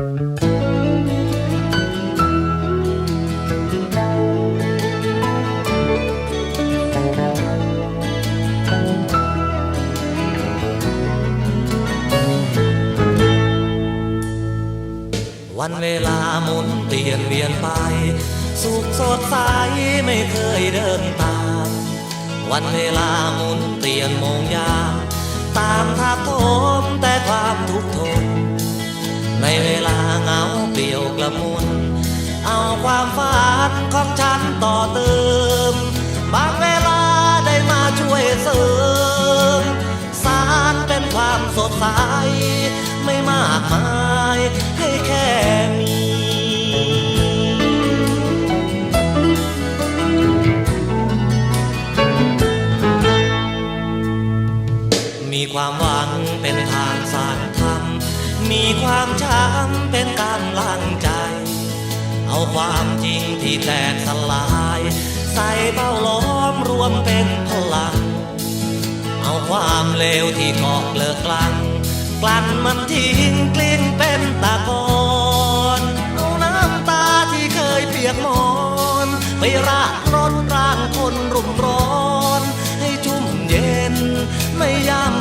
วันเวลาหมุนเปลี่ยนเวียนไป สุขสดใสไม่เคยเดินตาม วันเวลาหมุนเปลี่ยนมงยามตามทับถมแต่ความทุกข์ทน ละมุน เอาความฝันของฉันต่อเติม บางเวลาได้มาช่วยเสริม สารเป็นความสดใส ไม่มากมายให้แค่มีมีความวัง มีความช้ำเป็นกำลังใจ เอาความจริงที่แตกสลาย ใส่เป้าล้อมรวมเป็นพลัง เอาความเลวที่กอกเลิกกลังกลั่นมันทิ้งกลิ้งเป็นตะกอนเอาน้ำตาที่เคยเปียกมอนไปราดร้อนร่างคนรุมร้อน ให้ชุ่มเย็นไม่ย่ำ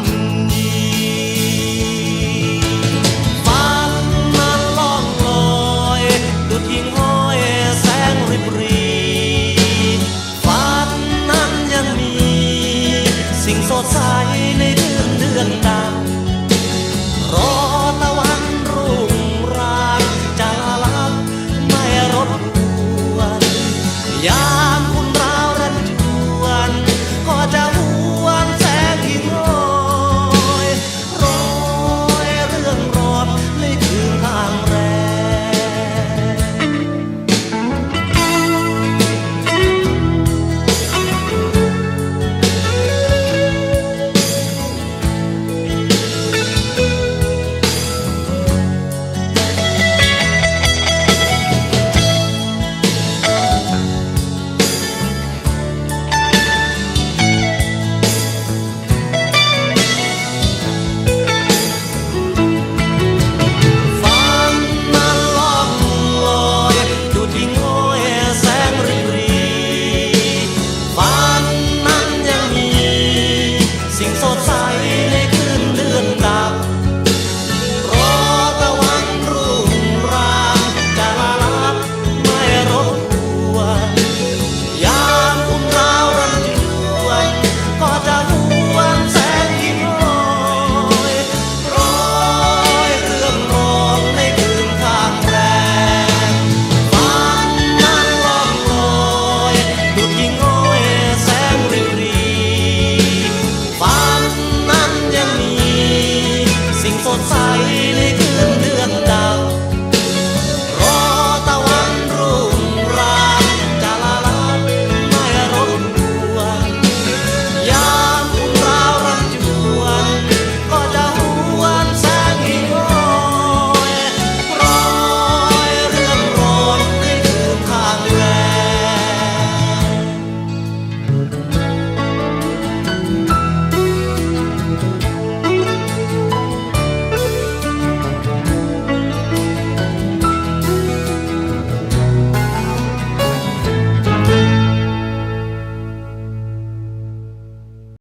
Yeah.